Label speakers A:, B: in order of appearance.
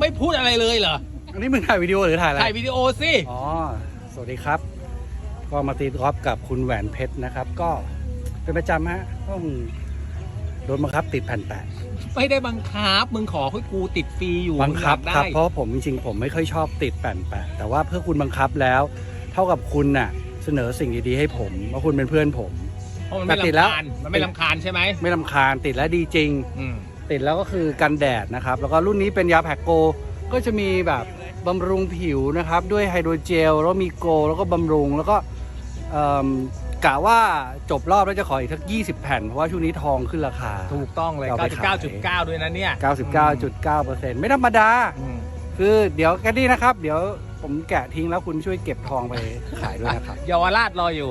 A: ไม่พูดอะไรเลยเหรอ
B: อันนี้มึงถ่ายวิดีโอหรือถ่ายอะไร
A: ถ่ายวิดีโอสิ
B: อ๋อ สวัสดีครับ ก็มาตีกอล์ฟกับคุณแหวนเพชรนะครับ ก็เป็นประจำฮะต้องโดนบังคับติดแผ่นแปะ
A: ไม่ได้บังคับ มึงขอให้กูติดฟรีอยู่
B: บังคับ
A: มึอยาก
B: ครับ
A: ได้
B: เพราะผมจริงๆผมไม่ค่อยชอบติดแผ่นแปะแต่ว่าเพื่อคุณบังคับแล้ว เท่ากับคุณน่ะ เสนอสิ่งดีๆให้ผมเพราะคุณเป็นเพื่อนผม
A: เพราะมันไม่
B: แต่ติดแล้
A: ลำ
B: ว
A: คาญมันไม่ลำคาญใช่ไหม
B: ไม่ลำคาญติดแล้วดีจริง
A: อืม
B: ติดแล้วก็คือกันแดดนะครับ แล้วก็รุ่นนี้เป็นยาแพคโก ก็จะมีแบบบำรุงผิวนะครับ ด้วยไฮโดรเจลแล้วมีโกลแล้วก็บำรุงแล้วก็เอิ่มกะว่าจบรอบแล้วจะขออีกทัก 20 แผ่น เพราะว่าช่วงนี้ทองขึ้นราคา
A: ถูกต้องเลย
B: เอาไปขาย
A: 99.9 ด้วยนะเนี่ย
B: 99.9%ไม่ธรรมดา
A: อืม
B: คือเดี๋ยวแกดดี้นะครับ เดี๋ยวผมแกะทิ้งแล้วคุณช่วยเก็บทองไปขายด้วยนะครับ
A: เยาวราชรออยู่